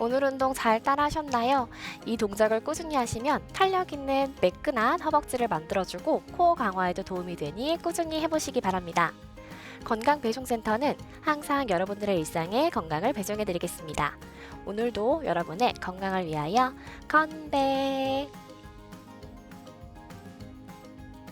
오늘 운동 잘 따라하셨나요? 이 동작을 꾸준히 하시면 탄력 있는 매끈한 허벅지를 만들어주고 코어 강화에도 도움이 되니 꾸준히 해보시기 바랍니다. 건강배송센터는 항상 여러분들의 일상에 건강을 배송해드리겠습니다. 오늘도 여러분의 건강을 위하여 건배!